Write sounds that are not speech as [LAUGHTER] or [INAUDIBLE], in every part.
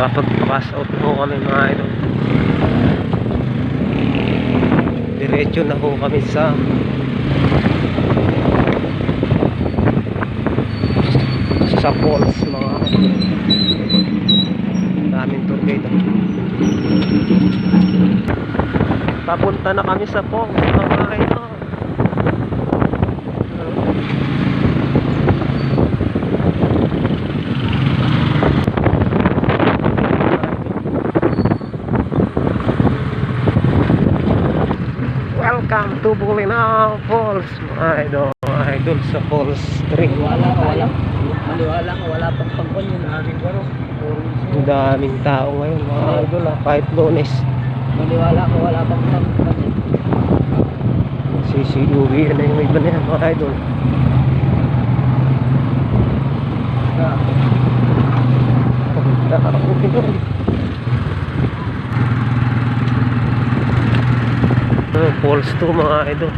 nakapag-pass out ho kami mga idol. Diretso na ho kami sa sa falls mga daming tour guide papunta na kami sa falls mga idol Welcome to Bulinaw Falls mga idol, mga idol sa Falls 3 Wala ka, wala. Maniwala ka, wala pang pangkon yun. Aking baro. Ang daming tao ngayon mga idol ah, kahit lunes Maniwala ka, wala pang pangkon. Sisiuwi na yung iba na yan mga idol Punta ako doon Ah, Falls 2 mga idol.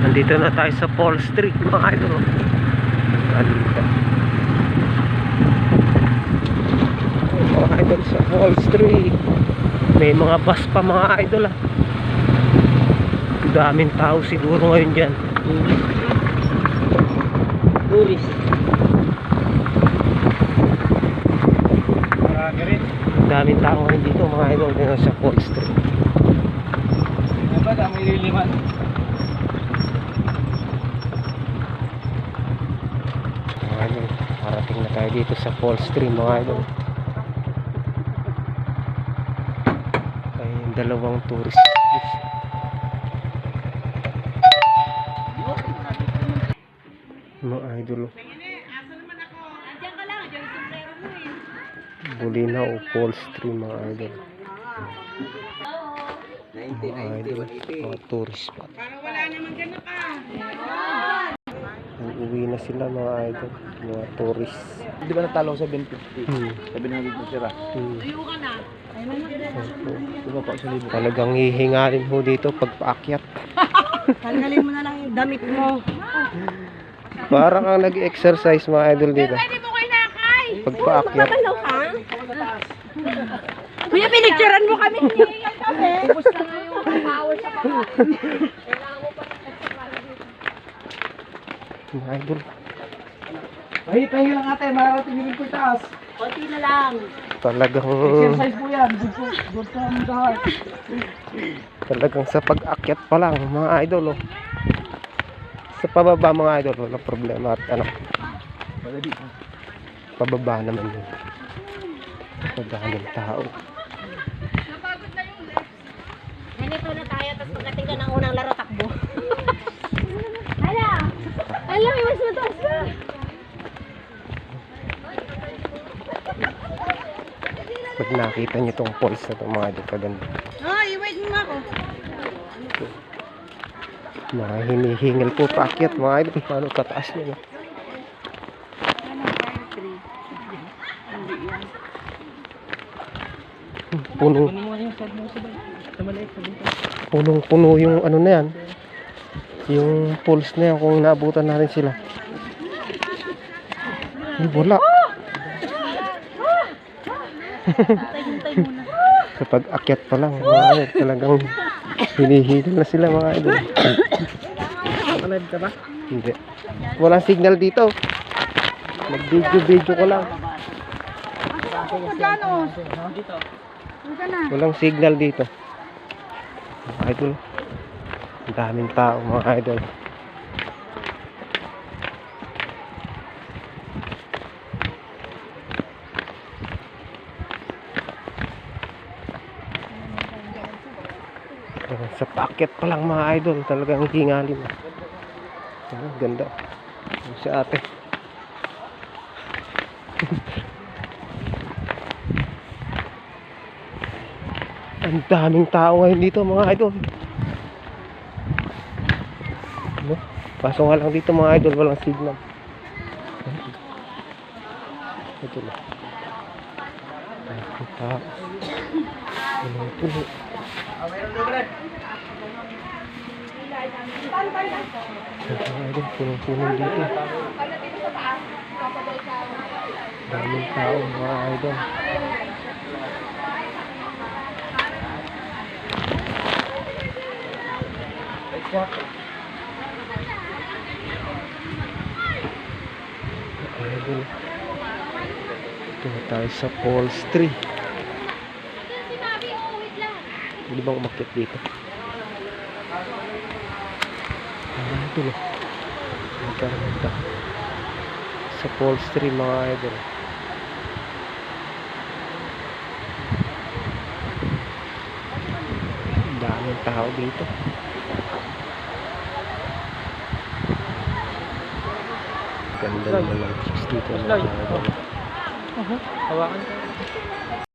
Nandito na tayo sa Falls 3 mga idol. Ganda Mga idol sa Falls 3 May mga bus pa mga idol ah. Daming tao siguro ngayon dyan. Tourist. Rin. daming tao ngayon dito mga idol dito sa Fall Street Dapat ang ililiman. mga idol parating na tayo dito sa Fall Street mga idol. Ay dalawang tourist mga idol Bulinaw Fall Street mga idol idol mga tourist spot Uuwi na sila mga idol mga tourist Di ba natalo sa 750? hmm. Sabi na dito sira. Hmm. Pa sa libo? Talagang hihingalin ho dito pag paakyat. Tanggalin mo na lang yung damit mo. Parang ang nag-exercise mga idol dito. Pag paakyat. Hello ka? Kuya, pinicturean mo kami. Ubus na nga yung power sa papa. Mga idol. Ay, pahinga lang ate. Mararating yung po taas. Konti na lang. Talagang Exercise po yan. Good po. Good po ang dahil. talagang sa pag-akyat pa lang mga idol oh. Sa pababa mga idol wala problema at ano pababa naman yun. Madaming tao. Pag nakita niyo tong falls na to mga idol kaganda. Ay, wait mo ako. Mga hinihingal po paakyat mga idol. Paano. Sa maliit. Sa dito. punong-puno yung ano na yan. Yung pools na yan kung naabutan natin sila. Ay, wala. [LAUGHS] Sa pag-akyat pa lang, mga idol, talagang hinihigil na sila mga idol. Alive ka ba? Hindi. Walang signal dito. Nag-video-video ko lang. Dito. Walang signal dito. Mga idol. Ang daming tao mga idol. Sa packet pa lang mga idol, talagang hingalin. Ah, ganda. Si ate. [LAUGHS] Ang daming tao ngayon dito mga idol. Ano? Kaso nga lang dito mga idol, walang signal. Ito na. Ang tao. Walang puno. Mga idol, punong-puno dito. Daming tao mga idol. Idol. Ito tayo sa Falls 3. Si Mami, oh, wait lang. Hindi bang umakyat dito? Ano ito no? Magkakanta. Sa 3 mga idol. Ang Daming tao dito. Ganda naman ng chicks dito. Hawakan ka.